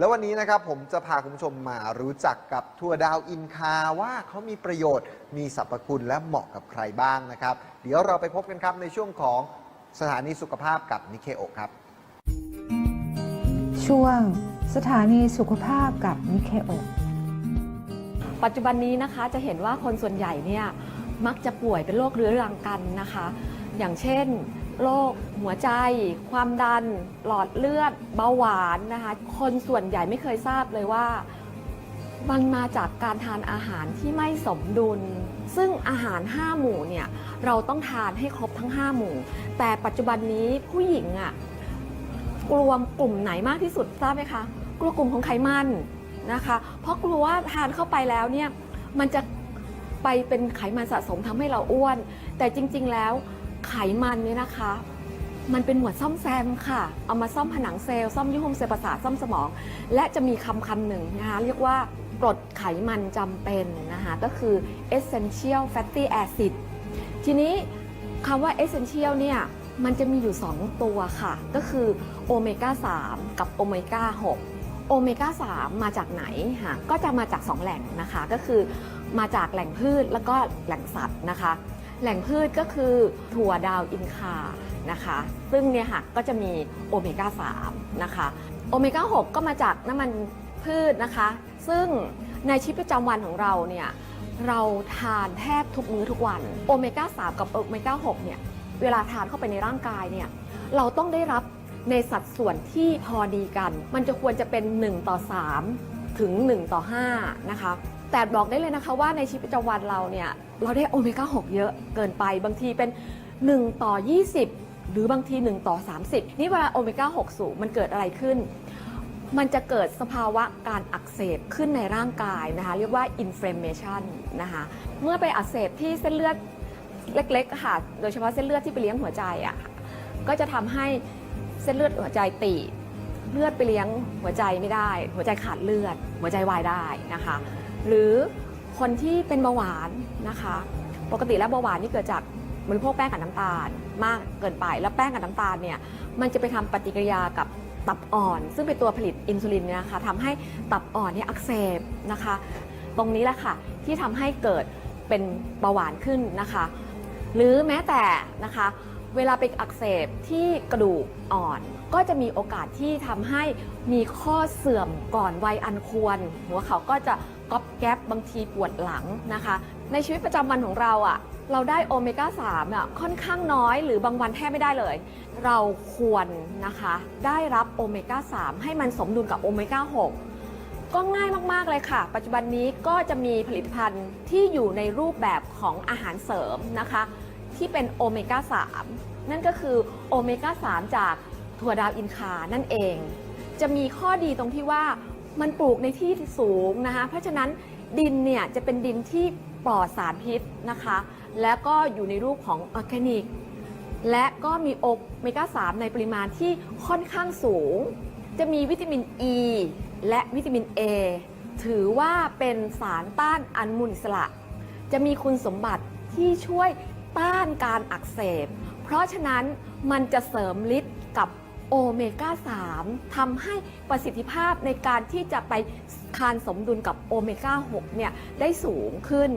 แล้ววันนี้นะครับผมจะพาคุณผู้ชมมารู้จักกับถั่วดาวอินคาว่าเขามีประโยชน์ มีสรรพคุณและเหมาะกับใครบ้างนะครับ เดี๋ยวเราไปพบกันครับในช่วงของสถานีสุขภาพกับนิเคโอะครับ ช่วงสถานีสุขภาพกับนิเคโอปัจจุบันนี้นะคะจะเห็นว่าคนส่วนใหญ่เนี่ยมักจะป่วยเป็นโรคเรื้อรังกันนะคะ อย่างเช่นโรคหัวใจ ความดัน หลอดเลือด เบาหวานนะคะ คนส่วนใหญ่ไม่เคยทราบเลยว่า มันมาจากการทานอาหารที่ไม่สมดุล ซึ่งอาหาร 5 หมู่เนี่ยเราต้องทานให้ครบทั้ง 5 หมู่ แต่ปัจจุบันนี้ผู้หญิงอะ่ะกลัวกลุ่มไหนมากที่สุดทราบไหมคะ กลัวกลุ่มของไขมันนะคะ เพราะกลัวว่าทานเข้าไปแล้วเนี่ยมันจะไปเป็นไขมันสะสมทำให้เราอ้วน แต่จริง ๆ แล้ว ไขมันเนี่ยนะคะ มันเป็นหมวดซ่อมแซมค่ะ เอามาซ่อมผนังเซลล์ซ่อมยุบโฮมเซลล์ประสาทซ่อมสมอง และจะมีคำคำหนึ่งนะคะเรียกว่ากรดไขมันจำเป็นนะคะก็คือ essential fatty acid ทีนี้คำว่า essential เนี่ยมันจะมีอยู่ 2 ตัวค่ะ ก็คือโอเมก้า3กับโอเมก้า6โอเมก้า3มาจากไหนฮะก็จะมาจาก 2 แหล่งนะคะ ก็คือมาจากแหล่งพืชแล้วก็แหล่งสัตว์นะคะ แหล่งพืชก็คือถั่วดาวอินคานะคะ ซึ่งเนี่ยค่ะก็จะมีโอเมก้า3นะคะ โอเมก้า6ก็มาจากน้ำมันพืชนะคะ ซึ่งในชีวิตประจำวันของเราเนี่ยเราทานแทบทุกมื้อทุกวัน โอเมก้า3กับโอเมก้า6เนี่ยเวลาทานเข้าไปในร่างกายเนี่ยเราต้องได้รับในสัดส่วนที่พอดีกัน มันจะควรจะเป็น 1 ต่อ 3 ถึง 1 ต่อ 5 นะคะ แต่บอกได้เลยนะคะว่าในชีวิตประจำวันเราเนี่ย เราได้โอเมก้า 6 เยอะเกินไปบางทีเป็น 1 ต่อ 20 หรือบางที 1 ต่อ 30 นี่เวลาโอเมก้า 6 สูงมันเกิดอะไรขึ้น มันจะเกิดสภาวะการอักเสบขึ้นในร่างกายนะคะ เรียกว่า inflammation นะคะเมื่อไปอักเสบที่เส้นเลือดเล็กๆค่ะ โดยเฉพาะเส้นเลือดที่ไปเลี้ยงหัวใจอะก็จะทำให้เส้นเลือดหัวใจตีบ เลือดไปเลี้ยงหัวใจไม่ได้ หัวใจขาดเลือด หัวใจวายได้นะคะ หรือคนที่เป็นเบาหวานนะคะ ปกติแล้วเบาหวานนี่เกิดจากบริโภคแป้งกับน้ำตาล มากเกินไปแล้วแป้งกับน้ำตาลเนี่ยมันจะไปทำปฏิกิริยากับตับอ่อน ซึ่งเป็นตัวผลิตอินซูลินเนี่ยนะคะทำให้ตับอ่อนเนี่ยอักเสบนะคะ ตรงนี้แหละค่ะที่ทำให้เกิดเป็นเบาหวานขึ้นนะคะ หรือแม้แต่นะคะ เวลาไปอักเสบที่กระดูกอ่อน ก็จะมีโอกาสที่ทำให้มีข้อเสื่อมก่อนวัยอันควร หัวเขาก็จะก๊อบแก๊บบางทีปวดหลังนะคะ ในชีวิตประจำวันของเราอะ่ะเราได้โอเมก้า3อะค่อนข้างน้อยหรือบางวันแทบไม่ได้เลย เราควรนะคะได้รับโอเมก้า3ให้มันสมดุลกับโอเมก้า6ก็ง่ายมาก ๆ เลยค่ะ ปัจจุบันนี้ก็จะมีผลิตภัณฑ์ที่อยู่ในรูปแบบของอาหารเสริมนะคะ ที่เป็นโอเมก้า 3 นั่นก็คือโอเมก้า 3 จากถั่วดาวอินคา นั่นเอง จะมีข้อดีตรงที่ว่ามันปลูกในที่สูงนะคะ เพราะฉะนั้นดินเนี่ยจะเป็นดินที่ปลอดสารพิษนะคะ และก็อยู่ในรูปของออร์แกนิก และก็มีโอเมก้า 3 ในปริมาณที่ค่อนข้างสูง จะมีวิตามินอ e ีและวิตามิน A ถือว่าเป็นสารต้านอนุมูลอิสระ จะมีคุณสมบัติที่ช่วย ต้านการอักเสบ เพราะฉะนั้นมันจะเสริมฤทธิ์กับโอเมก้า 3ทำให้ประสิทธิภาพในการที่จะไปคานสมดุลกับโอเมก้า 6 เนี่ยได้สูงขึ้น